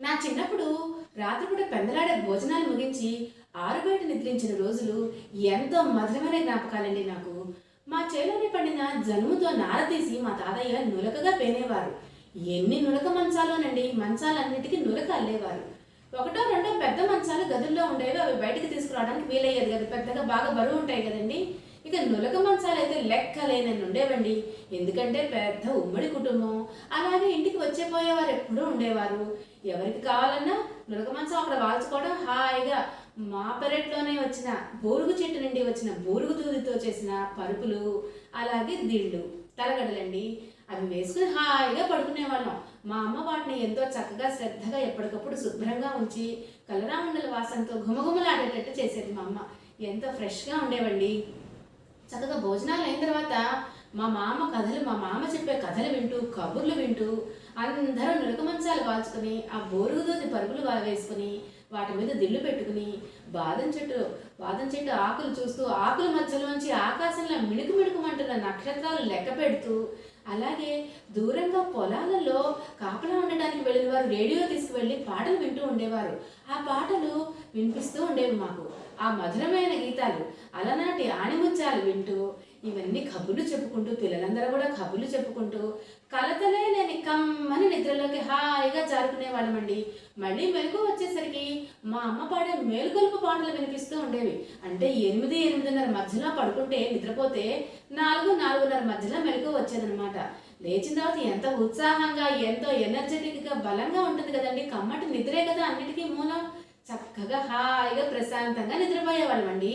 నా చిన్నప్పుడు రాత్రిపూట పెందలాడే భోజనాలు ముగించి ఆరుబయట నిద్రించిన రోజులు ఎంతో మధురమైన జ్ఞాపకాలండి నాకు. మా చేలోని పండిన జనుముతో నార తీసి మా తాతయ్య నులకగా పేనేవారు. ఎన్ని నులక మంచాలోనండి మంచాలన్నిటికీ నులక అల్లేవారు. ఒకటో రెండో పెద్ద మంచాలు గదుల్లో ఉండేవి అవి బయటికి తీసుకురావడానికి వీలయ్యేది కదా. పెద్దగా బాగా బరువు ఉంటాయి కదండి. ఇక నులక మంచాలు అయితే లెక్క లేనని ఉండేవండి. ఎందుకంటే పెద్ద ఉమ్మడి కుటుంబం. అలాగే ఇంటికి వచ్చేపోయేవారు ఎప్పుడూ ఉండేవారు. ఎవరికి కావాలన్నా నులక మంచం అక్కడ వాల్చుకోవడం హాయిగా. మా పెరట్లోనే వచ్చిన బోరుగు చెట్టు నుండి వచ్చిన బోరుగు దూదితో చేసిన పరుపులు అలాగే దిళ్ళు తలగడలండి. అవి వేసుకుని హాయిగా పడుకునేవాళ్ళం. మా అమ్మ వాటిని ఎంతో చక్కగా శ్రద్ధగా ఎప్పటికప్పుడు శుభ్రంగా ఉంచి కలరామండల వాసనతో ఘుమఘుమలాడేటట్టు చేసేది మా అమ్మ. ఎంతో ఫ్రెష్గా ఉండేవండి. చక్కగా భోజనాలు అయిన తర్వాత మా మామ కథలు మా మామ చెప్పే కథలు వింటూ కబుర్లు వింటూ అందరూ నులక మంచాలు వాల్చుకుని ఆ బోరుగుదోది పరుగులు వేసుకుని వాటి మీద దిళ్ళు పెట్టుకుని బాదం చెట్టు బాదం చెట్టు ఆకులు చూస్తూ ఆకులు మధ్యలోంచి ఆకాశంలో మిణుకు మిణుకుమంటున్న నక్షత్రాలు లెక్క పెడుతూ అలాగే దూరంగా పొలాలలో కాపలా ఉండడానికి వెళ్ళిన వారు రేడియో తీసుకువెళ్ళి పాటలు వింటూ ఉండేవారు. ఆ పాటలు వినిపిస్తూ ఉండేవి మాకు. ఆ మధురమైన గీతాలు అలనాటి ఆణిముత్యాలు వింటూ ఇవన్నీ కబుర్లు చెప్పుకుంటూ పిల్లలందరూ కూడా కబుర్లు చెప్పుకుంటూ కలతలే లేని నిద్రలోకి హాయిగా జారుకునే వాళ్ళమండి మళ్ళీ మెలకు వచ్చేసరికి మా అమ్మ పాడే మేలుకొలుపు పాటలు వినిపిస్తూ ఉండేవి. అంటే ఎనిమిది ఎనిమిదిన్నర మధ్యలో పడుకుంటే నిద్రపోతే నాలుగు నాలుగున్నర మధ్యలో మెలకు వచ్చేదనమాట లేచిన తర్వాత ఎంత ఉత్సాహంగా ఎంతో ఎనర్జెటిక్గా బలంగా ఉంటుంది కదండి. కమ్మటి నిద్రే కదా అన్నిటికీ మూలం. చక్కగా హాయిగా ప్రశాంతంగా నిద్రపోయేవాళ్ళమండి.